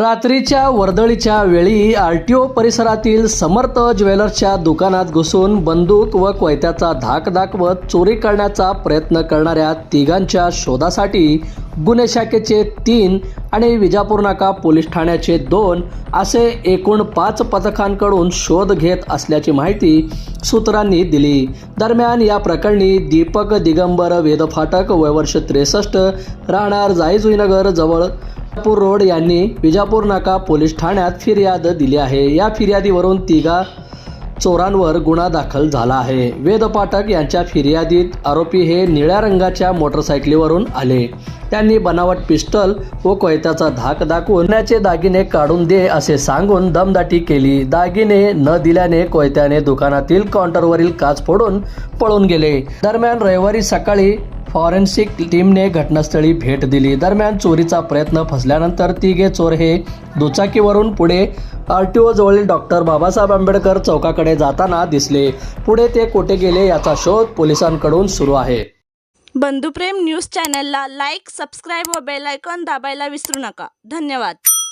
रात्रीच्या वर्दळीच्या वेळी आर टी ओ परिसरातील समर्थ ज्वेलर्सच्या दुकानात घुसून बंदूक व कोयत्याचा धाक दाखवत चोरी करण्याचा प्रयत्न करणाऱ्या तिघांच्या शोधासाठी गुन्हे शाखेचे तीन आणि विजापूर नाका पोलीस ठाण्याचे दोन असे एकूण पाच पथकांकडून शोध घेत असल्याची माहिती सूत्रांनी दिली. दरम्यान या प्रकरणी दीपक दिगंबर वेदफाटक वयवर्ष त्रेसष्ट राहणार जाईजुईनगर जवळ विजापूर रोड यांनी विजापूर नाका पोलीस ठाण्यात फिर्याद दिली आहे. या फिर्यादीवरून तिघा चोरांवर गुन्हा दाखल झाला आहे. वेद पाठक यांच्या फिर्यादीत आरोपी हे निळ्या रंगाच्या मोटरसायकलीवरून आले. त्यांनी बनावट पिस्टल व कोयत्याचा धाक दाखवून सोन्याचे दागिने काढून दे असे सांगून दमदाटी केली. दागिने न दिल्याने कोयत्याने दुकानातील काउंटरवरील काच फोडून पळून गेले. दरम्यान रविवारी सकाळी फॉरेन्सिक टीमने घटनास्थळी भेट दिली. दरम्यान चोरीचा प्रयत्न फसल्यानंतर तिघे चोर हे दुचाकीवरून पुढे आर टी ओ जवळील डॉक्टर बाबासाहेब आंबेडकर चौकाकडे जाताना दिसले. पुढे ते कोठे गेले याचा शोध पोलिसांकडून सुरू आहे. बंधुप्रेम न्यूज चॅनलला लाईक सबस्क्राईब व बेल आयकॉन दाबायला विसरू नका. धन्यवाद.